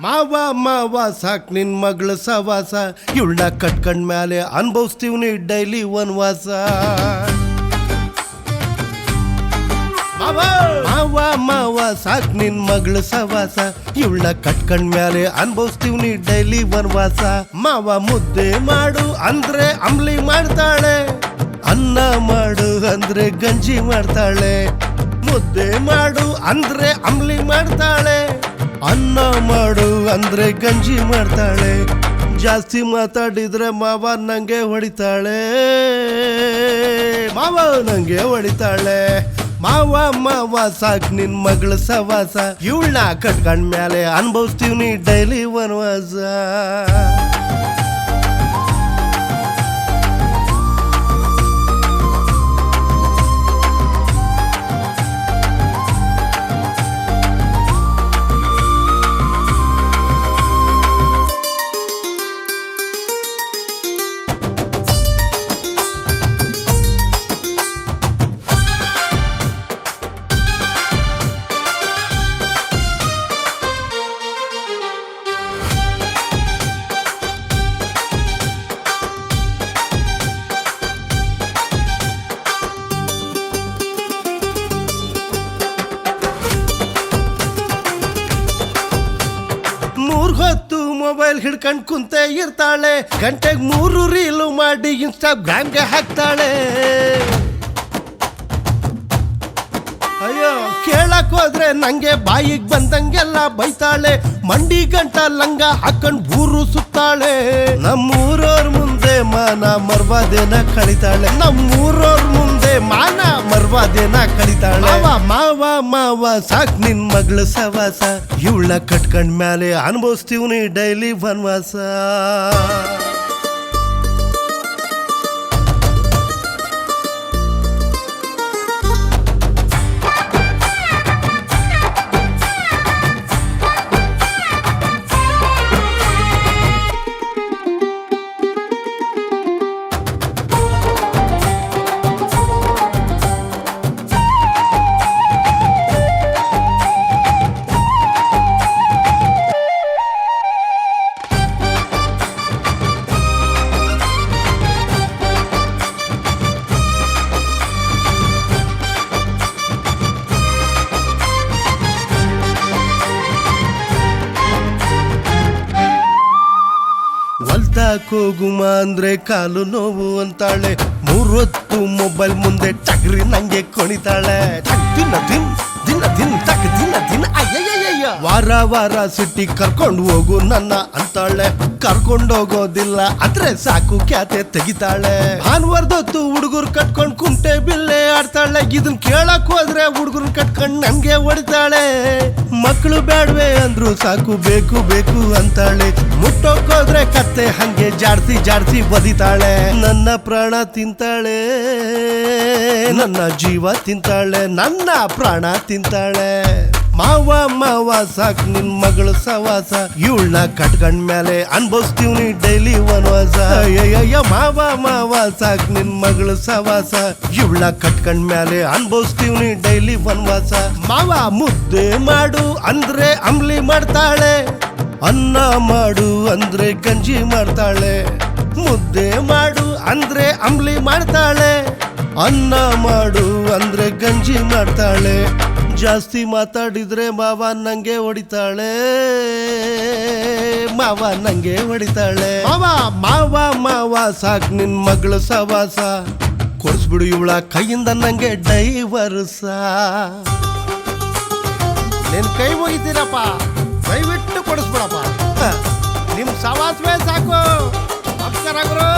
ಮಾವ ಮಾವ, ಸಾಕ್ ನಿನ್ ಮಗಳ ಸವಾಸ ಇವಳನ್ನ ಕಟ್ಕೊಂಡ್ ಮೇಲೆ ಅನ್ಭವಿಸ್ತೀವ್ನಿ ಡೈಲಿ ವನವಾಸ. ಮಾವ ಮಾವ ಸಾಕ್ ನಿನ್ ಮಗಳ ಸವಾಸ ಇವಳನ್ನ ಕಟ್ಕೊಂಡ್ ಮೇಲೆ ಅನ್ಭವಿಸ್ತೀವ್ನಿ ಡೈಲಿ ವನವಾಸ. ಮಾವ ಮುದ್ದೆ ಮಾಡು ಅಂದ್ರೆ ಅಂಬ್ಲಿ ಮಾಡ್ತಾಳೆ. ಅನ್ನ ಮಾಡು ಅಂದ್ರೆ ಗಂಜಿ ಮಾಡ್ತಾಳೆ. ಮುದ್ದೆ ಮಾಡು ಅಂದ್ರೆ ಅಂಬ್ಲಿ ಮಾಡ್ತಾಳೆ. ಅನ್ನ ಮಾಡು ಅಂದ್ರೆ ಗಂಜಿ ಮಾಡ್ತಾಳೆ. ಜಾಸ್ತಿ ಮಾತಾಡಿದ್ರೆ ಮಾವ ನಂಗೆ ಹೊಡಿತಾಳೆ. ಮಾವ ನಂಗೆ ಹೊಡಿತಾಳೆ. ಮಾವ ಮಾವ ಸಾಕ್ ನಿನ್ ಮಗಳ ಸವಾಸ. ಇವಳನ್ನ ಕಟ್ಕೊಂಡ್ಮ್ಯಾಲೆ ಮೇಲೆ ಅನ್ಭವಿಸ್ತೀವ್ನಿ ಡೈಲಿ ವನವಾಸ. ಮೂರ್ ಹೊತ್ತು ಮೊಬೈಲ್ ಹಿಡ್ಕೊಂಡ್ ಕುಂತೆ ಇರ್ತಾಳೆ. ಗಂಟೆಗ್ ಮೂರು ರೀಲು ಮಾಡಿ ಇನ್ಸ್ಟಾಗ್ರಾಮ್ಗೆ ಹಾಕ್ತಾಳೆ. ಅಯ್ಯೋ, ಕೇಳಕ್ ಹೋದ್ರೆ ನಂಗೆ ಬಾಯಿಗ್ ಬಂದಂಗೆಲ್ಲ ಬೈತಾಳೆ. ಮಂಡಿ ಗಂಟ ಲಂಗ ಹಾಕೊಂಡ್ ಊರು ಸುತ್ತಾಳೆ. ನಮ್ಮೂರವ್ರ ಮುಂದೆ ಮಾನ ಮರ್ವಾದೇನ ಕಳಿತಾಳೆ. ನಮ್ಮೂರವ್ರ ಮುಂದೆ ಮಾನ ಮರ್ವಾದೇನ ಕಳಿತಾಳೆ ಮಾವ ಮಾವ ಮಾವ ಸಾಕ್ ನಿನ್ ಮಗಳ ಸವಾಸ. ಇವಳ ಕಟ್ಕೊಂಡ್ ಮೇಲೆ ಅನುಭವಿಸ್ತೀವ್ನಿ ಡೈಲಿ ವನವಾಸ. ಹೊಲ್ತಾಕ್ ಗುಮ ಅಂದ್ರೆ ಕಾಲು ನೋವು ಅಂತಾಳೆ. ಮೂರೊತ್ತು ಮೊಬೈಲ್ ಮುಂದೆ ಟಗ್ರಿ ನಂಗೆ ಕೊಣಿತಾಳೆ. ದಿನ ದಿನ್ ದಿನ ದಿನ್ ವಾರ ವಾರ ಸಿಟಿ ಕರ್ಕೊಂಡು ಹೋಗು ನನ್ನ ಅಂತಾಳೆ. ಕರ್ಕೊಂಡು ಹೋಗೋದಿಲ್ಲ ಅಂದ್ರೆ ಸಾಕು ಕ್ಯಾತೆ ತೆಗಿತಾಳೆ. ಭಾನುವಾರದೊತ್ತು ಹುಡುಗರು ಕಟ್ಕೊಂಡು ಕುಂಟೆ ಬಿಲ್ಲೆ ಆಡ್ತಾಳೆ. ಇದನ್ ಕೇಳಕ್ ಹೋದ್ರೆ ಹುಡುಗರು ಕಟ್ಕೊಂಡು ನನ್ಗೆ ಹೊಡಿತಾಳೆ. ಮಕ್ಕಳು ಬೇಡವೆ ಅಂದ್ರು ಸಾಕು, ಬೇಕು ಬೇಕು ಅಂತಾಳೆ. ಮುಟ್ಟೋಕೋದ್ರೆ ಕತ್ತೆ ಹಂಗೆ ಜಾಡ್ಸಿ ಜಾಡ್ಸಿ ಬದಿತಾಳೆ. ನನ್ನ ಪ್ರಾಣ ತಿಂತಾಳೆ, ನನ್ನ ಜೀವ ತಿಂತಾಳೆ, ನನ್ನ ಪ್ರಾಣ ತಿಂತಾಳೆ. ಮಾವ ಮಾವ, ಸಾಕ್ ನಿನ್ ಮಗಳು ಸವಾಸ. ಇವಳನ್ನ ಕಟ್ಕೊಂಡ್ ಮೇಲೆ ಅನ್ಭವಿಸ್ತೀವ್ನಿ ಡೈಲಿ ವನವಾಸ. ಅಯ್ಯಯ್ಯ ಮಾವ ಮಾವ, ಸಾಕ್ ನಿನ್ ಮಗಳು ಸವಾಸ. ಇವಳನ್ನ ಕಟ್ಕೊಂಡ್ ಮೇಲೆ ಅನ್ಭವಿಸ್ತೀವ್ನಿ ಡೈಲಿ ವನವಾಸ. ಮಾವ ಮುದ್ದೆ ಮಾಡು ಅಂದ್ರೆ ಅಂಬ್ಲಿ ಮಾಡ್ತಾಳೆ. ಅನ್ನ ಮಾಡು ಅಂದ್ರೆ ಗಂಜಿ ಮಾಡ್ತಾಳೆ. ಮುದ್ದೆ ಮಾಡು ಅಂದ್ರೆ ಅಂಬ್ಲಿ ಮಾಡ್ತಾಳೆ. ಅನ್ನ ಮಾಡು ಅಂದ್ರೆ ಗಂಜಿ ಮಾಡ್ತಾಳೆ. ಜಾಸ್ತಿ ಮಾತಾಡಿದ್ರೆ ಮಾವ ನಂಗೆ ಹೊಡಿತಾಳೆ. ಮಾವ ನಂಗೆ ಹೊಡಿತಾಳೆ. ಮಾವ ಮಾವ ಮಾವ ಸಾಕ್ ನಿನ್ ಮಗಳು ಸವಾಸ. ಕೊಡ್ಸ್ಬಿಡು ಇವಳ ಕೈಯಿಂದ ನಂಗೆ ಡೈವರ್ಸ. ನಿನ್ ಕೈ ಮುಗಿತೀರಪ್ಪ. ದಯವಿಟ್ಟು ಕೊಡಿಸ್ಬಿಡಪ್ಪ. ನಿಮ್ ಸವಾಸವೇ ಸಾಕು. ನಮಸ್ಕಾರ ಗುರು